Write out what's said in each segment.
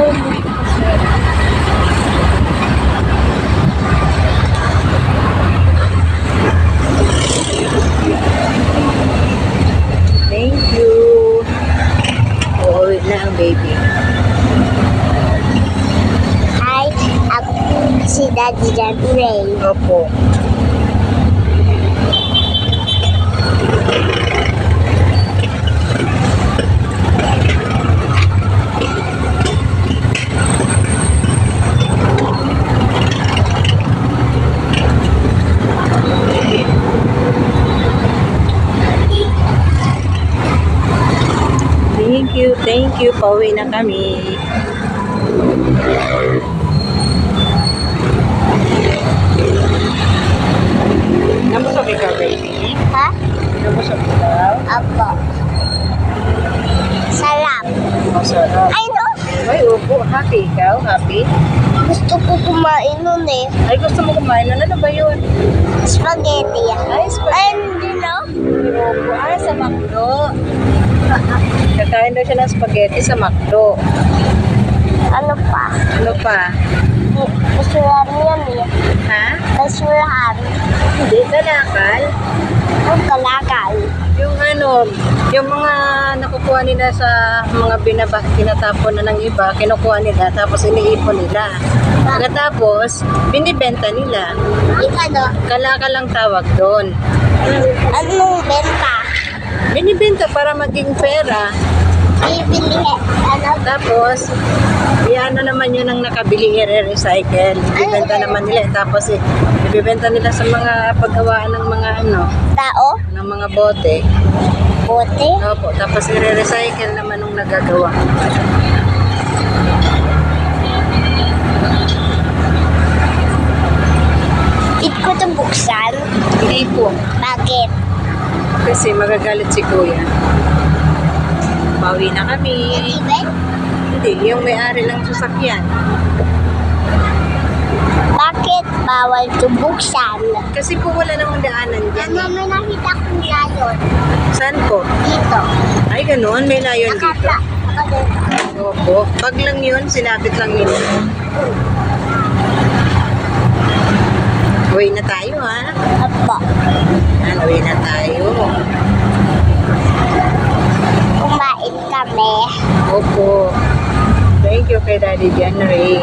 Thank you. Uuwi na ang baby. Hi, ako si Daddy Daddy Ray. Opo. Thank you. Pauwi na kami. Namusok ikaw, baby? Ha? Namusok ikaw? Apo. Sarap. Masarap. Ay, no. Ay, upo. Happy ikaw? Happy? Gusto ko kumain nun eh. Ay, gusto mo kumain nun? Ano ba yun? Spaghetti. Ay, spaghetti. Ay, hindi no? Upo. Ay, sa McDo. Kakain daw siya ng spaghetti sa McDo. Ano pa? Ano pa? Basurahan yan eh. Ha? Basurahan. Hindi, kalakal. Ang kalakal. Yung ano, yung mga nakukuha nila sa mga binaba, tinatapon na ng iba, kinukuha nila, tapos iniipon nila. Pagkatapos, binibenta nila. Ika no? Kalakal ang tawag doon. Anong benta? Binibenta para maging pera. Bibili. Ano? Tapos, ano naman yun ang nakabili i-recycle. Ibibenta naman nila. Tapos, eh, ibibenta nila sa mga paggawaan ng mga ano, Tao? ng mga bote. Bote? Opo, tapos i-recycle naman nung nagagawa. It ko ito buksan. Hindi po. Bakit? Kasi magagalit si kuya. Pauwi na kami. Hindi, yung may-ari ng sasakyan. Bakit bawal ito buksan? Kasi po wala namang daanan dyan. Ano may nakita kong layon? Saan po? Dito. Ay, ganun. May layon dito. Nakata. Nakadito. Opo. Pag lang yun, sinabit lang nila. Uwi to kay Daddy January.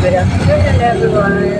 Good afternoon, everyone.